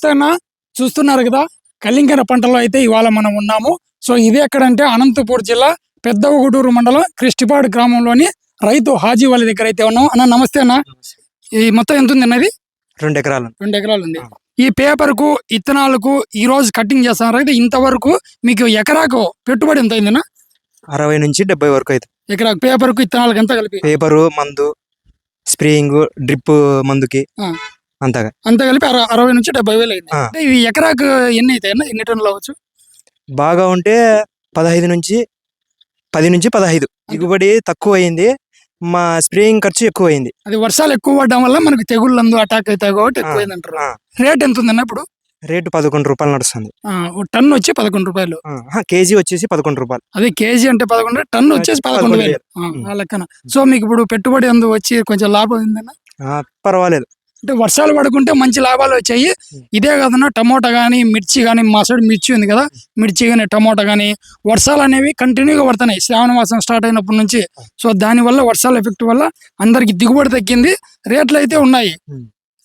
నమస్తే అన్న చూస్తున్నారు కదా? కలింగర పంటలో అయితే ఇవాళ మనం ఉన్నాము. సో ఇది ఎక్కడంటే అనంతపూర్ జిల్లా పెద్దవగుడూరు మండలం కృష్టిపాడు గ్రామంలోని రైతు హాజీ వాళ్ళ దగ్గర అయితే ఉన్నాం. అన్న నమస్తే అన్న. ఈ మొత్తం ఎంత ఉంది అన్నది రెండు ఎకరాలు. రెండు ఎకరాలు ఉంది. ఈ పేపర్కు ఇత్తనాలకు ఈ రోజు కటింగ్ చేస్తున్నారు అయితే ఇంతవరకు మీకు ఎకరాకు పెట్టుబడి ఎంత అయిందన్న అరవై నుంచి డెబ్బై వరకు అయితే ఎకరాకు పేపర్కు ఇత్తనాలకు ఎంత కలిపి? పేపరు మందు స్ప్రేయింగ్ డ్రిప్ మందుకి ఆ. అంతగా. అంత కలిపి అర- అరవై నుంచి డెబ్బై వేలు అయింది. ఆ. అంటే ఇది ఎకరాకు ఎన్ని అన్న ఎన్ని టన్నులు అవ్వచ్చు? బాగా ఉంటే పదహైదు నుంచి పది నుంచి పదహైదు. దిగుబడి తక్కువ అయింది మా స్ప్రేయింగ్ ఖర్చు ఎక్కువ అయింది అది వర్షాలు ఎక్కువ పడడం వల్ల మనకి తెగుళ్ళు అటాక్ అవుతాయి కాబట్టి ఎక్కువ అయింది అంటారు ఆ. రేట్ ఎంత ఉందన్న ఇప్పుడు? రేటు పదకొండు రూపాయలు నడుస్తుంది. ఆ, టన్ వచ్చి పదకొండు రూపాయలు. ఆ, కేజీ వచ్చేసి పదకొండు రూపాయలు. అదే కేజీ అంటే పదకొండు టన్ వచ్చేసి పదకొండు పదకొండు వేలు. ఆ, ఆ లెక్కన. సో మీకు ఇప్పుడు పెట్టుబడి అందు వచ్చి కొంచెం లాభం ఉందన్న ఆ, పర్వాలేదు. అంటే వర్షాలు పడుకుంటే మంచి లాభాలు వచ్చాయి. ఇదే కాదన్నా టమోటా కానీ మిర్చి కానీ మా సైడ్ మిర్చి ఉంది కదా మిర్చి కానీ టమోటా కానీ వర్షాలు అనేవి కంటిన్యూగా పడుతున్నాయి. శ్రావణ మాసం స్టార్ట్ అయినప్పటి నుంచి. సో దాని వల్ల వర్షాల ఎఫెక్ట్ వల్ల అందరికి దిగుబడి తగ్గింది. రేట్లు అయితే ఉన్నాయి.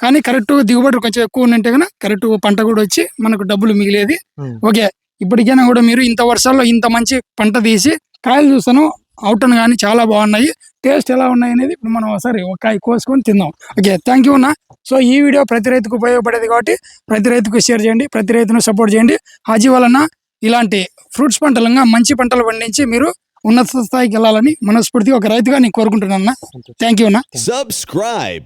కానీ కరెక్ట్ దిగుబడి కొంచెం ఎక్కువ ఉంటే కనుక కరెక్ట్ పంట కూడా వచ్చి మనకు డబ్బులు మిగిలేది. ఓకే. ఇప్పటికైనా కూడా మీరు ఇంత వర్షాల్లో ఇంత మంచి పంట తీసి కాయలు చూస్తాను. అవుటన్ కానీ చాలా బాగున్నాయి. టేస్ట్ ఎలా ఉన్నాయి అనేది ఇప్పుడు మనం ఒకసారి ఒక కాయ కోసుకొని తిందాం. ఓకే థ్యాంక్ యూ అన్న. సో ఈ వీడియో ప్రతి రైతుకు ఉపయోగపడేది కాబట్టి ప్రతి రైతుకు షేర్ చేయండి ప్రతి రైతును సపోర్ట్ చేయండి. హాజీ వలన ఇలాంటి ఫ్రూట్స్ పంటలంగా మంచి పంటలు పండించి మీరు ఉన్నత స్థాయికి వెళ్ళాలని మనస్ఫూర్తిగా ఒక రైతుగా నేను కోరుకుంటున్నాను అన్న. థ్యాంక్ యూ అన్న. Subscribe.